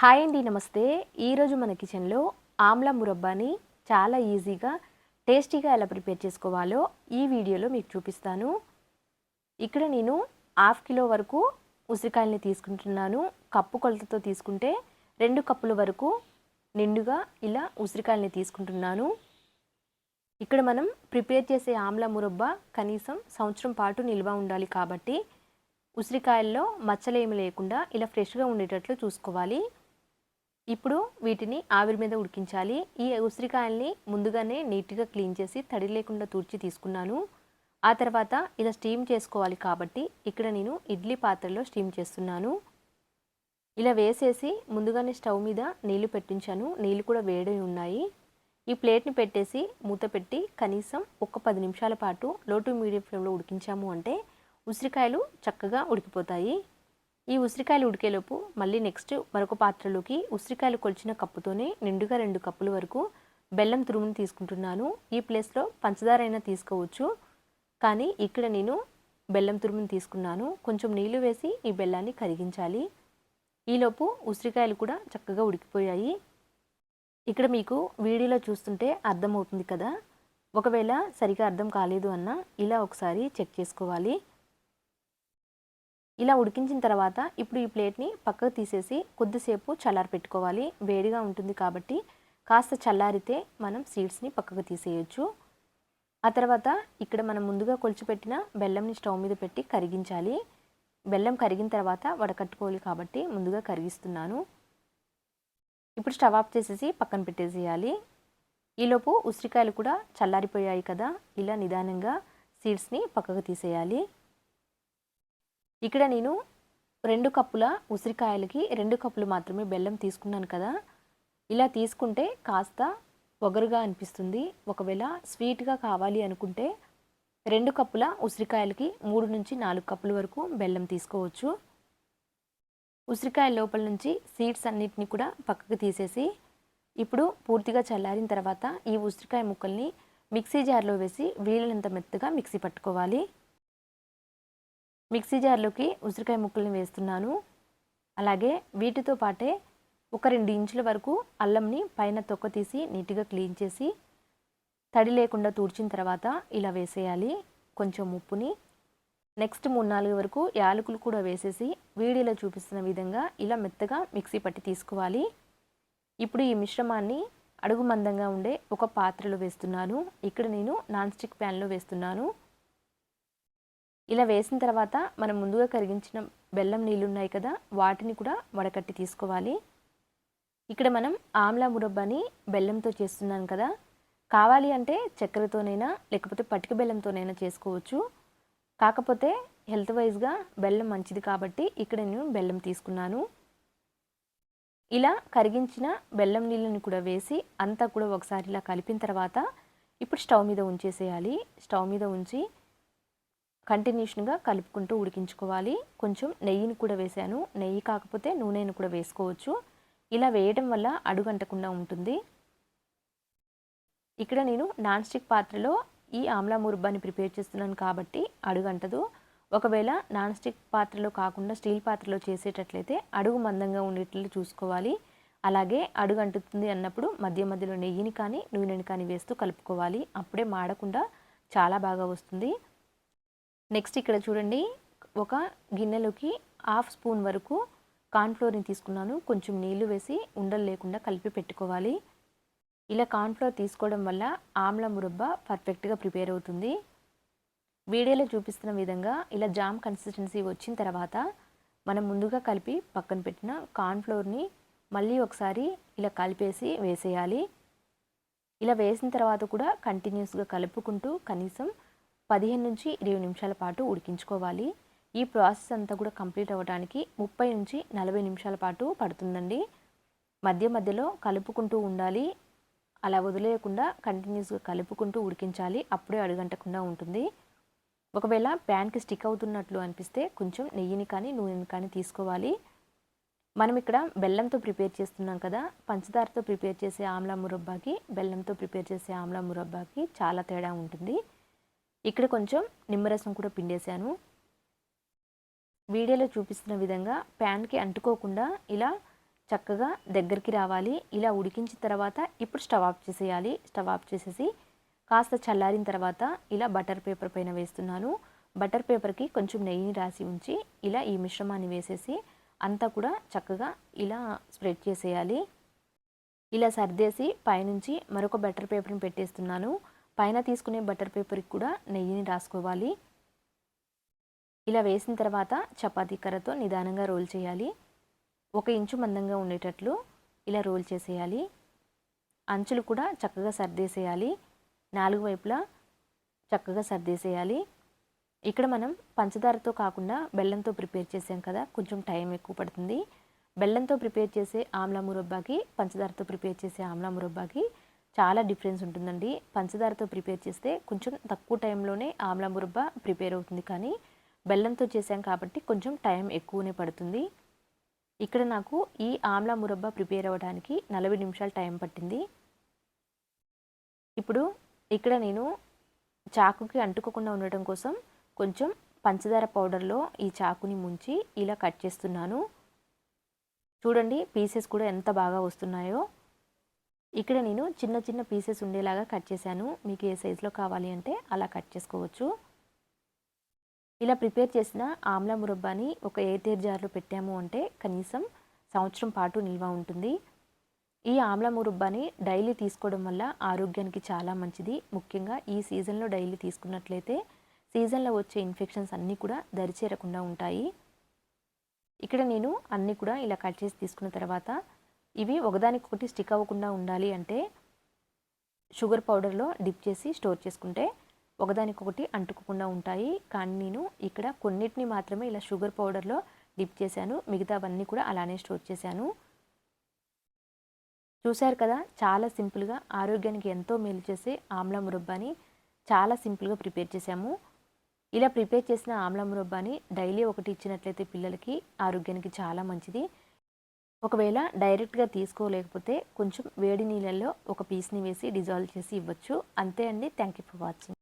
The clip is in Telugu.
హాయ్ అండి నమస్తే. ఈరోజు మన కిచెన్లో ఆమ్లా మురబ్బాని చాలా ఈజీగా టేస్టీగా ఎలా ప్రిపేర్ చేసుకోవాలో ఈ వీడియోలో మీకు చూపిస్తాను. ఇక్కడ నేను హాఫ్ కిలో వరకు ఉసిరికాయల్ని తీసుకుంటున్నాను. కప్పు కొలతతో తీసుకుంటే రెండు కప్పుల వరకు నిండుగా ఇలా ఉసిరికాయల్ని తీసుకుంటున్నాను. ఇక్కడ మనం ప్రిపేర్ చేసే ఆమ్లా మురబ్బా కనీసం సంవత్సరం పాటు నిల్వ ఉండాలి కాబట్టి ఉసిరికాయల్లో మచ్చలేమి లేకుండా ఇలా ఫ్రెష్గా ఉండేటట్లు చూసుకోవాలి. ఇప్పుడు వీటిని ఆవిరి మీద ఉడికించాలి. ఈ ఉసిరికాయల్ని ముందుగానే నీట్గా క్లీన్ చేసి తడి లేకుండా తుడిచి తీసుకున్నాను. ఆ తర్వాత ఇలా స్టీమ్ చేసుకోవాలి కాబట్టి ఇక్కడ నేను ఇడ్లీ పాత్రలో స్టీమ్ చేస్తున్నాను. ఇలా వేసేసి ముందుగానే స్టవ్ మీద నీళ్ళు పెట్టించాను. నీళ్ళు కూడా వేడి ఉన్నాయి. ఈ ప్లేట్ని పెట్టేసి మూత పెట్టి కనీసం ఒక పది నిమిషాల పాటు లో టు మీడియం ఫ్లేమ్లో ఉడికించాము అంటే ఉసిరికాయలు చక్కగా ఉడికిపోతాయి. ఈ ఉసిరికాయలు ఉడికేలోపు మళ్ళీ నెక్స్ట్ మరొక పాత్రలోకి ఉసిరికాయలు కొలిచిన కప్పుతోనే నిండుగా రెండు కప్పుల వరకు బెల్లం తురుముని తీసుకుంటున్నాను. ఈ ప్లేస్లో పంచదార అయినా తీసుకోవచ్చు. కానీ ఇక్కడ నేను బెల్లం తురుముని తీసుకున్నాను. కొంచెం నీళ్ళు వేసి ఈ బెల్లాన్ని కరిగించాలి. ఈలోపు ఉసిరికాయలు కూడా చక్కగా ఉడికిపోయాయి. ఇక్కడ మీకు వీడియోలో చూస్తుంటే అర్థమవుతుంది కదా. ఒకవేళ సరిగా అర్థం కాలేదు అన్న ఇలా ఒకసారి చెక్ చేసుకోవాలి. ఇలా ఉడికించిన తర్వాత ఇప్పుడు ఈ ప్లేట్ని పక్కకు తీసేసి కొద్దిసేపు చల్లారి పెట్టుకోవాలి వేడిగా ఉంటుంది కాబట్టి కాస్త చల్లారితే మనం సీడ్స్ని పక్కకు తీసేయచ్చు. ఆ తర్వాత ఇక్కడ మనం ముందుగా కొలిచిపెట్టిన బెల్లంని స్టవ్ మీద పెట్టి కరిగించాలి. బెల్లం కరిగిన తర్వాత వడకట్టుకోవాలి కాబట్టి ముందుగా కరిగిస్తున్నాను. ఇప్పుడు స్టవ్ ఆఫ్ చేసేసి పక్కన పెట్టేసేయాలి. ఈలోపు ఉసిరికాయలు కూడా చల్లారిపోయాయి కదా. ఇలా నిదానంగా సీడ్స్ని పక్కకు తీసేయాలి. ఇక్కడ నేను రెండు కప్పుల ఉసిరికాయలకి రెండు కప్పులు మాత్రమే బెల్లం తీసుకున్నాను కదా. ఇలా తీసుకుంటే కాస్త ఒగరుగా అనిపిస్తుంది. ఒకవేళ స్వీట్గా కావాలి అనుకుంటే రెండు కప్పుల ఉసిరికాయలకి మూడు నుంచి నాలుగు కప్పుల వరకు బెల్లం తీసుకోవచ్చు. ఉసిరికాయ లోపల నుంచి సీడ్స్ అన్నిటిని కూడా పక్కకు తీసేసి ఇప్పుడు పూర్తిగా చల్లారిన తర్వాత ఈ ఉసిరికాయ ముక్కల్ని మిక్సీ జార్లో వేసి వీలైనంత మెత్తగా మిక్సీ పట్టుకోవాలి. మిక్సీ జార్లోకి ఉసిరికాయ ముక్కల్ని వేస్తున్నాను. అలాగే వీటితో పాటే ఒక రెండు ఇంచుల వరకు అల్లంని పైన తొక్క తీసి నీట్గా క్లీన్ చేసి తడి లేకుండా తుడిచిన తర్వాత ఇలా వేసేయాలి కొంచెం ఉప్పుని. నెక్స్ట్ మూడు నాలుగు వరకు యాలకులు కూడా వేసేసి వీడియోలో చూపిస్తున్న విధంగా ఇలా మెత్తగా మిక్సీ పట్టి తీసుకోవాలి. ఇప్పుడు ఈ మిశ్రమాన్ని అడుగు మందంగా ఉండే ఒక పాత్రలో వేస్తున్నాను. ఇక్కడ నేను నాన్ స్టిక్ ప్యాన్లో వేస్తున్నాను. ఇలా వేసిన తర్వాత మనం ముందుగా కరిగించిన బెల్లం నీళ్ళు ఉన్నాయి కదా వాటిని కూడా వడకట్టి తీసుకోవాలి. ఇక్కడ మనం ఆమ్లా మురబ్బాని బెల్లంతో చేస్తున్నాను కదా కావాలి అంటే చక్కెరతోనైనా లేకపోతే పటిక బెల్లంతోనైనా చేసుకోవచ్చు. కాకపోతే హెల్త్ వైజ్గా బెల్లం మంచిది కాబట్టి ఇక్కడ నేను బెల్లం తీసుకున్నాను. ఇలా కరిగించిన బెల్లం నీళ్ళని కూడా వేసి అంతా కూడా ఒకసారి ఇలా కలిపిన తర్వాత ఇప్పుడు స్టవ్ మీద ఉంచేసేయాలి. స్టవ్ మీద ఉంచి కంటిన్యూషన్గా కలుపుకుంటూ ఉడికించుకోవాలి. కొంచెం నెయ్యిని కూడా వేసాను. నెయ్యి కాకపోతే నూనెను కూడా వేసుకోవచ్చు. ఇలా వేయడం వల్ల అడుగంటకుండా ఉంటుంది. ఇక్కడ నేను నాన్ స్టిక్ పాత్రలో ఈ ఆమ్లా మురుబ్బాని ప్రిపేర్ చేస్తున్నాను కాబట్టి అడుగంటదు. ఒకవేళ నాన్ స్టిక్ పాత్రలో కాకుండా స్టీల్ పాత్రలో చేసేటట్లయితే అడుగు మందంగా ఉండేట్లు చూసుకోవాలి. అలాగే అడుగు అంటుతుంది అన్నప్పుడు మధ్య మధ్యలో నెయ్యిని కానీ నూనెని కానీ వేస్తూ కలుపుకోవాలి. అప్పుడే మాడకుండా చాలా బాగా వస్తుంది. నెక్స్ట్ ఇక్కడ చూడండి ఒక గిన్నెలోకి హాఫ్ స్పూన్ వరకు కార్న్ఫ్లోర్ని తీసుకున్నాను. కొంచెం నీళ్ళు వేసి ఉండలు లేకుండా కలిపి పెట్టుకోవాలి. ఇలా కార్న్ఫ్లోర్ తీసుకోవడం వల్ల ఆమ్ల మురబ్బ పర్ఫెక్ట్గా ప్రిపేర్ అవుతుంది. వీడియోలో చూపిస్తున్న విధంగా ఇలా జామ్ కన్సిస్టెన్సీ వచ్చిన తర్వాత మనం ముందుగా కలిపి పక్కన పెట్టిన కార్న్ఫ్లోర్ని మళ్ళీ ఒకసారి ఇలా కలిపేసి వేసేయాలి. ఇలా వేసిన తర్వాత కూడా కంటిన్యూస్గా కలుపుకుంటూ కనీసం పదిహేను నుంచి ఇరవై నిమిషాల పాటు ఉడికించుకోవాలి. ఈ ప్రాసెస్ అంతా కూడా కంప్లీట్ అవ్వడానికి ముప్పై నుంచి నలభై నిమిషాల పాటు పడుతుందండి. మధ్య మధ్యలో కలుపుకుంటూ ఉండాలి. అలా వదిలేయకుండా కంటిన్యూస్గా కలుపుకుంటూ ఉడికించాలి. అప్పుడే అడుగంటకుండా ఉంటుంది. ఒకవేళ ప్యాన్కి స్టిక్ అవుతున్నట్లు అనిపిస్తే కొంచెం నెయ్యిని కానీ నూనెని కానీ తీసుకోవాలి. మనం ఇక్కడ బెల్లంతో ప్రిపేర్ చేస్తున్నాం కదా. పంచదారతో ప్రిపేర్ చేసే ఆమ్లా మురబ్బాకి బెల్లంతో ప్రిపేర్ చేసే ఆమ్లా మురబ్బాకి చాలా తేడా ఉంటుంది. ఇక్కడ కొంచెం నిమ్మరసం కూడా పిండేశాను. వీడియోలో చూపిస్తున్న విధంగా ప్యాన్కి అంటుకోకుండా ఇలా చక్కగా దగ్గరికి రావాలి. ఇలా ఉడికించిన తర్వాత ఇప్పుడు స్టవ్ ఆఫ్ చేసేయాలి. స్టవ్ ఆఫ్ చేసేసి కాస్త చల్లారిన తర్వాత ఇలా బటర్ పేపర్ పైన వేస్తున్నాను. బటర్ పేపర్కి కొంచెం నెయ్యిని రాసి ఉంచి ఇలా ఈ మిశ్రమాన్ని వేసేసి అంతా కూడా చక్కగా ఇలా స్ప్రెడ్ చేసేయాలి. ఇలా సర్దేసి పైనుంచి మరొక బటర్ పేపర్ని పెట్టేస్తున్నాను. పైన తీసుకునే బటర్ పేపర్కి కూడా నెయ్యిని రాసుకోవాలి. ఇలా వేసిన తర్వాత చపాతీ కర్రతో నిదానంగా రోల్ చేయాలి. ఒక ఇంచు మందంగా ఉండేటట్లు ఇలా రోల్ చేసేయాలి. అంచులు కూడా చక్కగా సర్దేసేయాలి. నాలుగు వైపులా చక్కగా సర్దేసేయాలి. ఇక్కడ మనం పంచదారతో కాకుండా బెల్లంతో ప్రిపేర్ చేసాం కదా కొంచెం టైం ఎక్కువ పడుతుంది. బెల్లంతో ప్రిపేర్ చేసే ఆమ్లా మురబ్బాకి పంచదారతో ప్రిపేర్ చేసే ఆమ్లా మురబ్బాకి చాలా డిఫరెన్స్ ఉంటుందండి. పంచదారతో ప్రిపేర్ చేస్తే కొంచెం తక్కువ టైంలోనే ఆమ్లా మురబ్బా ప్రిపేర్ అవుతుంది. కానీ బెల్లంతో చేసాం కాబట్టి కొంచెం టైం ఎక్కువనే పడుతుంది. ఇక్కడ నాకు ఈ ఆమ్లా మురబ్బా ప్రిపేర్ అవ్వడానికి నలభై నిమిషాలు టైం పట్టింది. ఇప్పుడు ఇక్కడ నేను చాకుకి అంటుకోకుండా ఉండటం కోసం కొంచెం పంచదార పౌడర్లో ఈ చాకుని ముంచి ఇలా కట్ చేస్తున్నాను. చూడండి పీసెస్ కూడా ఎంత బాగా వస్తున్నాయో. ఇక్కడ నేను చిన్న చిన్న పీసెస్ ఉండేలాగా కట్ చేశాను. మీకు ఏ సైజులో కావాలి అంటే అలా కట్ చేసుకోవచ్చు. ఇలా ప్రిపేర్ చేసిన ఆమ్ల మురబ్బాని ఒక ఎయిర్ జార్లో పెట్టాము అంటే కనీసం సంవత్సరం పాటు నిల్వ ఉంటుంది. ఈ ఆమ్ల మురబ్బాని డైలీ తీసుకోవడం వల్ల ఆరోగ్యానికి చాలా మంచిది. ముఖ్యంగా ఈ సీజన్లో డైలీ తీసుకున్నట్లయితే సీజన్లో వచ్చే ఇన్ఫెక్షన్స్ అన్నీ కూడా దరిచేరకుండా ఉంటాయి. ఇక్కడ నేను అన్నీ కూడా ఇలా కట్ చేసి తీసుకున్న తర్వాత ఇవి ఒకదానికొకటి స్టిక్ అవ్వకుండా ఉండాలి అంటే షుగర్ పౌడర్లో డిప్ చేసి స్టోర్ చేసుకుంటే ఒకదానికొకటి అంటుకోకుండా ఉంటాయి. కానీ నేను ఇక్కడ కొన్నిటిని మాత్రమే ఇలా షుగర్ పౌడర్లో డిప్ చేశాను. మిగతావన్నీ కూడా అలానే స్టోర్ చేశాను. చూశారు కదా చాలా సింపుల్గా ఆరోగ్యానికి ఎంతో మేలు చేసే ఆమ్ల మురబ్బాని చాలా సింపుల్గా ప్రిపేర్ చేశాము. ఇలా ప్రిపేర్ చేసిన ఆమ్ల మురబ్బాని డైలీ ఒకటి ఇచ్చినట్లయితే పిల్లలకి ఆరోగ్యానికి చాలా మంచిది. ఒకవేళ డైరెక్ట్గా తీసుకోలేకపోతే కొంచెం వేడి నీళ్ళల్లో ఒక పీస్ని వేసి డిజాల్వ్ చేసి ఇవ్వచ్చు. అంతే అండి. Thank you for watching.